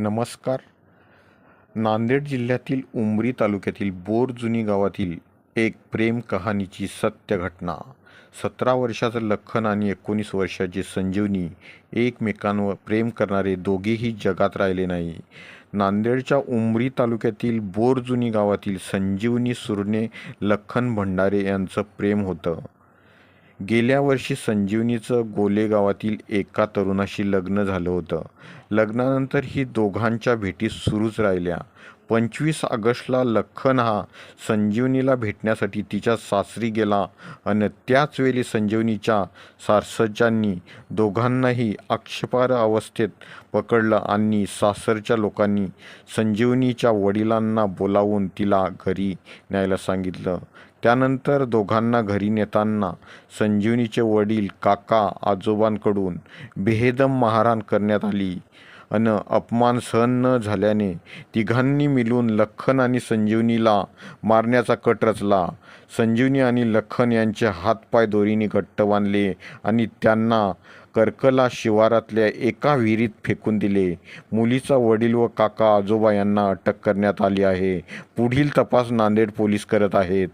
नमस्कार. नांदेड जिल्ह्यातील उमरी तालुक्यातील बोरजुनी गावातील एक प्रेम कहाणीची सत्य घटना. सतरा वर्षाचं लखन आणि एकोणीस वर्षाची संजीवनी एकमेकांवर प्रेम करणारे दोघेही जगात राहिले नाही. नांदेडच्या उमरी तालुक्यातील बोरजुनी गावातील संजीवनी सुरणे लखन भंडारे यांचं प्रेम होतं. गेल्या वर्षी संजीवनीचं गोलेगावातील एका तरुणाशी लग्न झालं होतं. लग्नानंतर ही दोघांच्या भेटी सुरूच राहिल्या. पंचवीस ऑगस्टला लखन हा संजीवनीला भेटण्यासाठी तिच्या सासरी गेला आणि त्याचवेळी संजीवनीच्या सासरच्यांनी दोघांनाही आक्षेपार अवस्थेत पकडलं आणि सासरच्या लोकांनी संजीवनीच्या वडिलांना बोलावून तिला घरी न्यायला सांगितलं. त्यानंतर दोघांना घरी नेताना संजीवनीचे वडील काका आजोबांकडून बेहेदम मारहाण करण्यात आली. अन अपमान सहन न झाल्याने तिघांनी मिळून लखन आणि संजीवनीला मारण्याचा कट रचला. संजीवनी आणि लखन यांचे हातपाय दोरीने घट्ट बांधले आणि त्यांना कर्कला शिवारातल्या एका विहिरीत फेकून दिले. मुलीचा वडील व काका आजोबा यांना अटक करण्यात आली आहे. पुढील तपास नांदेड पोलीस करत आहेत.